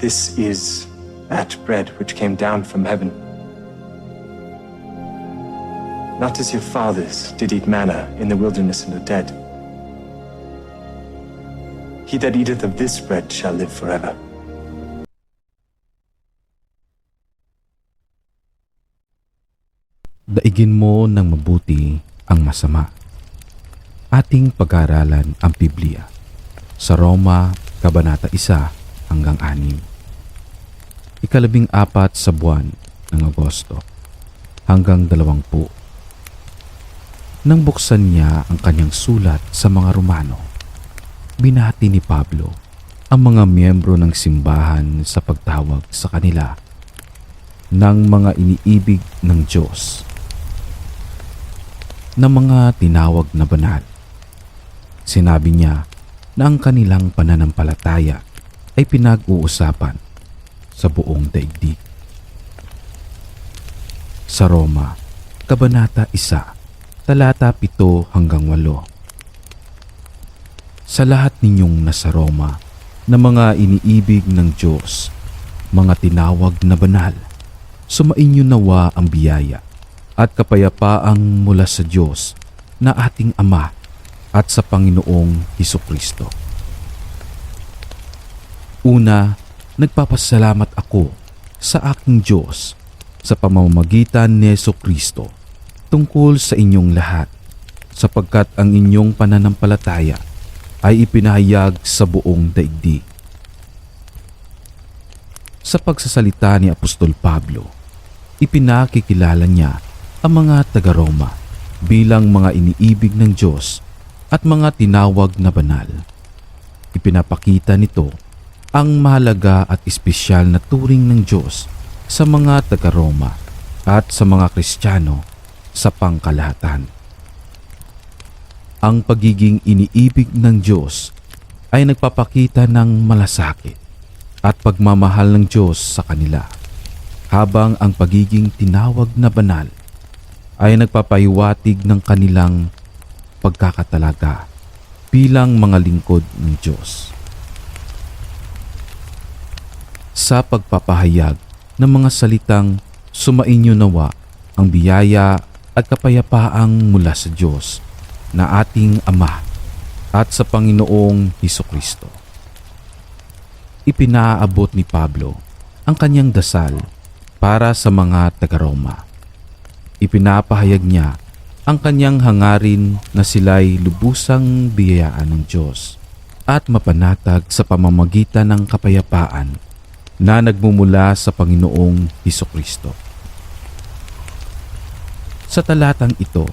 This is that bread which came down from heaven. Not as your fathers did eat manna in the wilderness and are dead. He that eateth of this bread shall live forever. Daigin mo ng mabuti ang masama. Ating pag-aralan ang Biblia sa Roma, Kabanata 1 hanggang 6. Ikalabing apat sa buwan ng Agosto hanggang dalawampu. Nang buksan niya ang kanyang sulat sa mga Romano, binati ni Pablo ang mga miyembro ng simbahan sa pagtawag sa kanila ng mga iniibig ng Diyos na mga tinawag na banal. Sinabi niya na ang kanilang pananampalataya ay pinag-uusapan sa buong daigdig. Sa Roma, Kabanata 1, talata 7 hanggang 8. Sa lahat ninyong nasa Roma na mga iniibig ng Diyos, mga tinawag na banal, sumainyo nawa ang biyaya at kapayapaang mula sa Diyos na ating Ama at sa Panginoong Heso Kristo. Una, nagpapasalamat ako sa aking Diyos sa pamamagitan ni Heso Kristo tungkol sa inyong lahat sapagkat ang inyong pananampalataya ay ipinahayag sa buong daigdig. Sa pagsasalita ni Apostol Pablo, ipinakikilala niya ang mga taga-Roma bilang mga iniibig ng Diyos at mga tinawag na banal. Ipinapakita nito ang mahalaga at espesyal na turing ng Diyos sa mga taga-Roma at sa mga Kristiyano sa pangkalahatan. Ang pagiging iniibig ng Diyos ay nagpapakita ng malasakit at pagmamahal ng Diyos sa kanila habang ang pagiging tinawag na banal ay nagpapahiwatig ng kanilang pagkakatalaga bilang mga lingkod ng Diyos. Sa pagpapahayag ng mga salitang sumainyo nawa ang biyaya at kapayapaang mula sa Diyos na ating Ama at sa Panginoong Heso Kristo. Ipinaabot ni Pablo ang kanyang dasal para sa mga taga-Roma ipinapahayag niya ang kanyang hangarin na sila'y lubusang biyayaan ng Diyos at mapanatag sa pamamagitan ng kapayapaan na nagmumula sa Panginoong Heso Kristo. Sa talatang ito,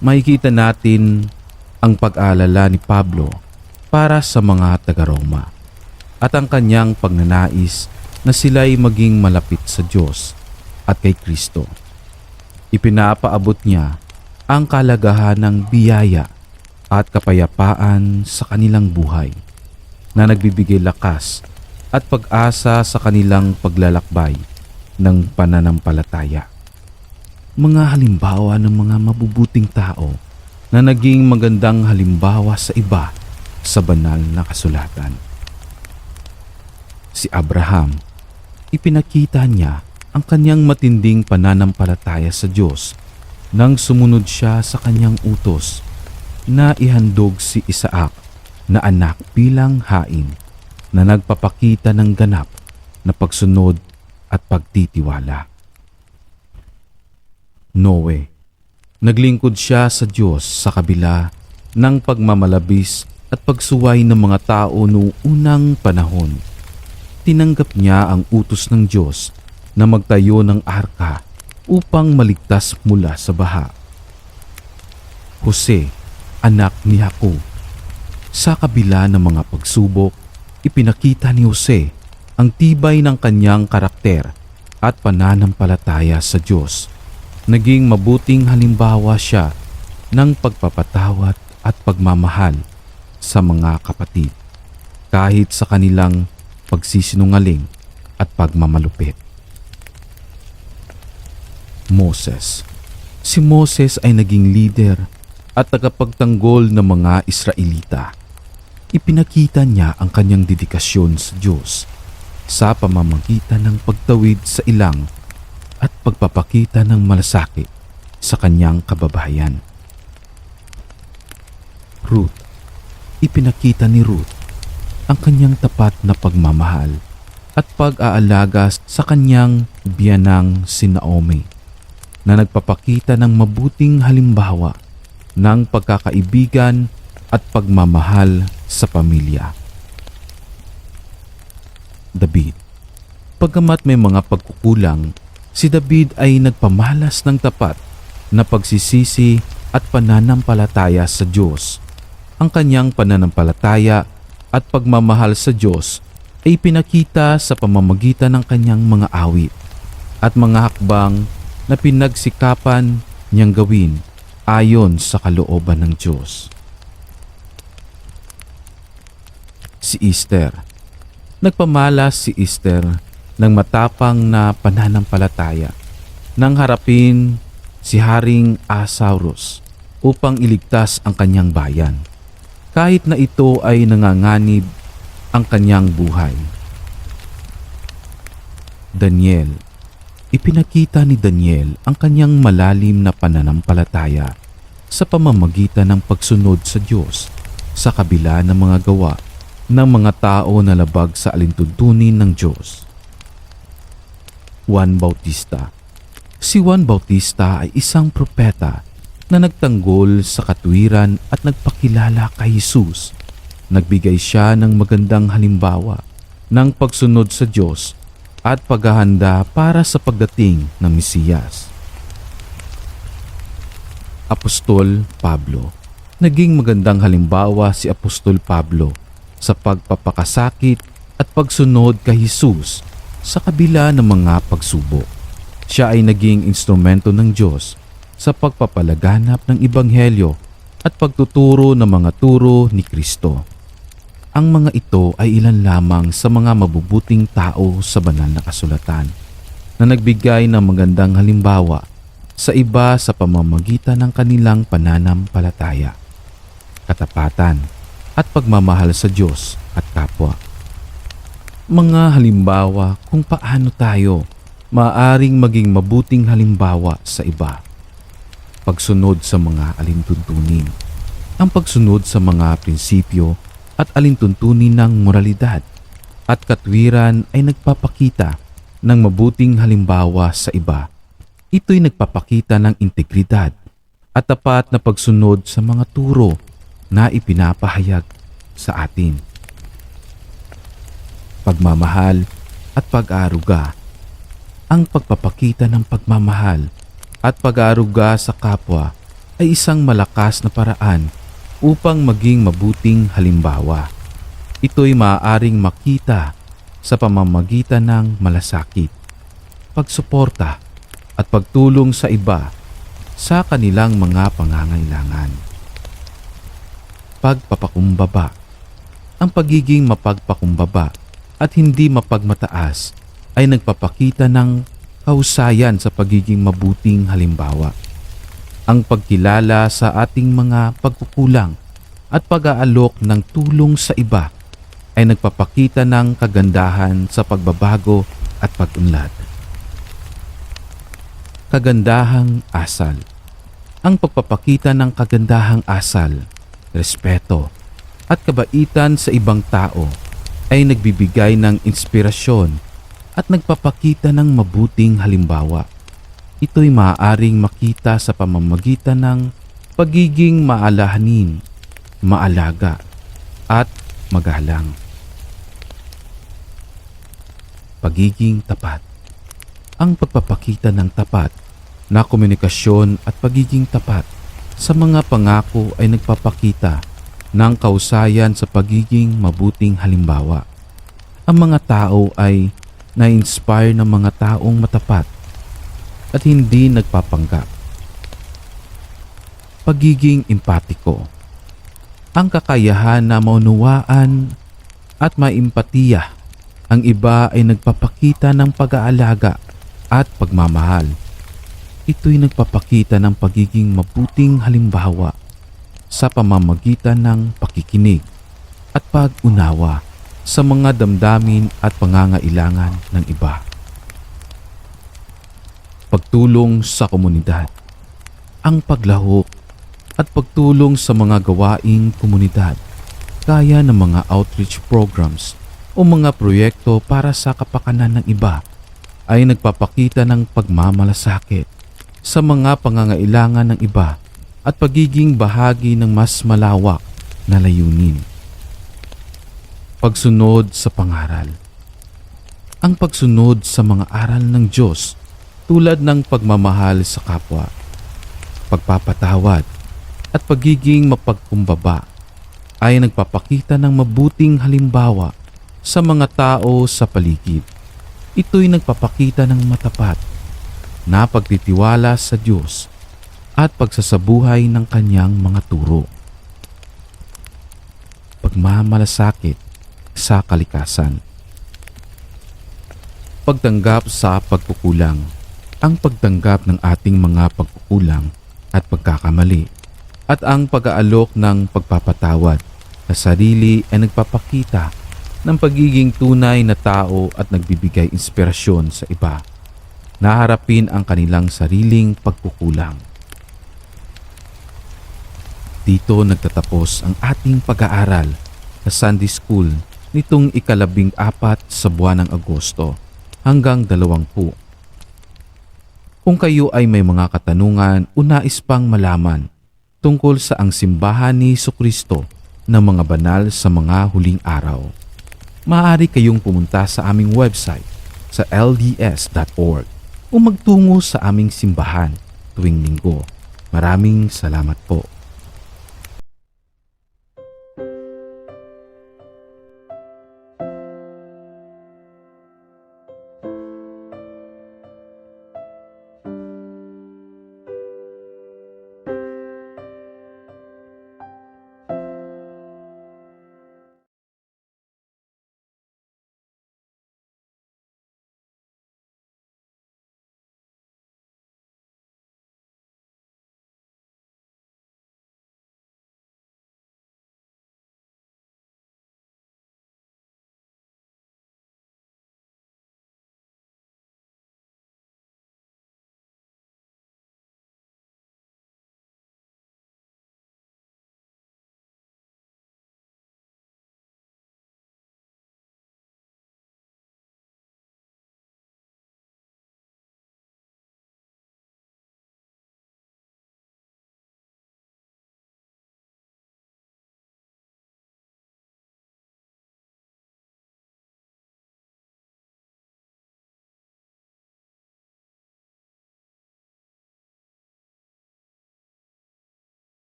makikita natin ang pag-aalala ni Pablo para sa mga taga-Roma at ang kanyang pagnanais na sila'y maging malapit sa Diyos at kay Kristo ipinapaabot niya ang kalagahan ng biyaya at kapayapaan sa kanilang buhay na nagbibigay lakas at pag-asa sa kanilang paglalakbay ng pananampalataya. Mga halimbawa ng mga mabubuting tao na naging magandang halimbawa sa iba sa banal na kasulatan. Si Abraham, ipinakita niya ang kanyang matinding pananampalataya sa Diyos nang sumunod siya sa kanyang utos na ihandog si Isaac na anak bilang hain na nagpapakita ng ganap na pagsunod at pagtitiwala. Noe, naglingkod siya sa Diyos sa kabila ng pagmamalabis at pagsuway ng mga tao noong unang panahon. Tinanggap niya ang utos ng Diyos na magtayo ng arka upang maligtas mula sa baha. Jose, anak ni Jacob. Sa kabila ng mga pagsubok, ipinakita ni Jose ang tibay ng kanyang karakter at pananampalataya sa Diyos. Naging mabuting halimbawa siya ng pagpapatawad at pagmamahal sa mga kapatid kahit sa kanilang pagsisinungaling at pagmamalupit. Moses. Si Moses ay naging leader at tagapagtanggol ng mga Israelita. Ipinakita niya ang kanyang dedikasyon sa Diyos sa pamamagitan ng pagtawid sa ilang at pagpapakita ng malasakit sa kanyang kababayan. Ruth, ipinakita ni Ruth ang kanyang tapat na pagmamahal at pag-aalaga sa kanyang biyanang si Naomi na nagpapakita ng mabuting halimbawa ng pagkakaibigan at pagmamahal sa pamilya. David Pagamat may mga pagkukulang, si David ay nagpamalas ng tapat na pagsisisi at pananampalataya sa Diyos. Ang kanyang pananampalataya at pagmamahal sa Diyos ay pinakita sa pamamagitan ng kanyang mga awit at mga hakbang na pinagsikapan niyang gawin ayon sa kalooban ng Diyos. Si Esther Nagpamalas si Esther ng matapang na pananampalataya nang harapin si Haring Asaurus upang iligtas ang kanyang bayan. Kahit na ito ay nanganganib ang kanyang buhay. Daniel Ipinakita ni Daniel ang kanyang malalim na pananampalataya sa pamamagitan ng pagsunod sa Diyos sa kabila ng mga gawa ng mga tao na labag sa alintuntunin ng Diyos. Juan Bautista Si Juan Bautista ay isang propeta na nagtanggol sa katwiran at nagpakilala kay Jesus. Nagbigay siya ng magandang halimbawa ng pagsunod sa Diyos at paghahanda para sa pagdating ng Mesiyas. Apostol Pablo Naging magandang halimbawa si Apostol Pablo sa pagpapakasakit at pagsunod kay Jesus sa kabila ng mga pagsubok. Siya ay naging instrumento ng Diyos sa pagpapalaganap ng Ibanghelyo at pagtuturo ng mga turo ni Kristo. Ang mga ito ay ilan lamang sa mga mabubuting tao sa banal na kasulatan na nagbigay ng magandang halimbawa sa iba sa pamamagitan ng kanilang pananampalataya, katapatan, at pagmamahal sa Diyos at kapwa. Mga halimbawa kung paano tayo maaring maging mabuting halimbawa sa iba. Pagsunod sa mga alintuntunin. Ang pagsunod sa mga prinsipyo at alintuntunin ng moralidad at katwiran ay nagpapakita ng mabuting halimbawa sa iba. Ito'y nagpapakita ng integridad at tapat na pagsunod sa mga turo na ipinapahayag sa atin. Pagmamahal at pag-aaruga. Ang pagpapakita ng pagmamahal at pag-aaruga sa kapwa ay isang malakas na paraan upang maging mabuting halimbawa. Ito'y maaaring makita sa pamamagitan ng malasakit, pagsuporta at pagtulong sa iba sa kanilang mga pangangailangan. Pagpapakumbaba Ang pagiging mapagpakumbaba at hindi mapagmataas ay nagpapakita ng kahusayan sa pagiging mabuting halimbawa. Ang pagkilala sa ating mga pagkukulang at pag-aalok ng tulong sa iba ay nagpapakita ng kagandahan sa pagbabago at pag-unlad. Kagandahang asal Ang pagpapakita ng kagandahang asal, respeto, at kabaitan sa ibang tao ay nagbibigay ng inspirasyon at nagpapakita ng mabuting halimbawa. Ito'y maaaring makita sa pamamagitan ng pagiging maalahanin, maalaga, at magalang. Pagiging tapat Ang pagpapakita ng tapat na komunikasyon at pagiging tapat sa mga pangako ay nagpapakita ng kausayan sa pagiging mabuting halimbawa. Ang mga tao ay na-inspire ng mga taong matapat at hindi nagpapanggap. Pagiging empatiko Ang kakayahan na maunawaan at maimpatiya ang iba ay nagpapakita ng pag-aalaga at pagmamahal. Ito'y nagpapakita ng pagiging mabuting halimbawa sa pamamagitan ng pakikinig at pag-unawa sa mga damdamin at pangangailangan ng iba. Pagtulong sa komunidad, ang paglahok at pagtulong sa mga gawaing komunidad kaya ng mga outreach programs o mga proyekto para sa kapakanan ng iba ay nagpapakita ng pagmamalasakit sa mga pangangailangan ng iba at pagiging bahagi ng mas malawak na layunin. Pagsunod sa pangaral Ang pagsunod sa mga aral ng Diyos tulad ng pagmamahal sa kapwa, pagpapatawad at pagiging mapagkumbaba ay nagpapakita ng mabuting halimbawa sa mga tao sa paligid. Ito'y nagpapakita ng matapat na pagtitiwala sa Diyos at pagsasabuhay ng kanyang mga turo. Pagmamalasakit sa kalikasan. Pagtanggap sa pagkukulang. Ang pagtanggap ng ating mga pagkukulang at pagkakamali at ang pag-aalok ng pagpapatawad sa sarili ay nagpapakita ng pagiging tunay na tao at nagbibigay inspirasyon sa iba na harapin ang kanilang sariling pagkukulang. Dito nagtatapos ang ating pag-aaral sa Sunday School nitong ikalabing apat sa buwan ng Agosto hanggang dalawampu. Kung kayo ay may mga katanungan o nais pang malaman tungkol sa ang simbahan ni Kristo ng mga banal sa mga huling araw, maaari kayong pumunta sa aming website sa lds.org o magtungo sa aming simbahan tuwing linggo. Maraming salamat po.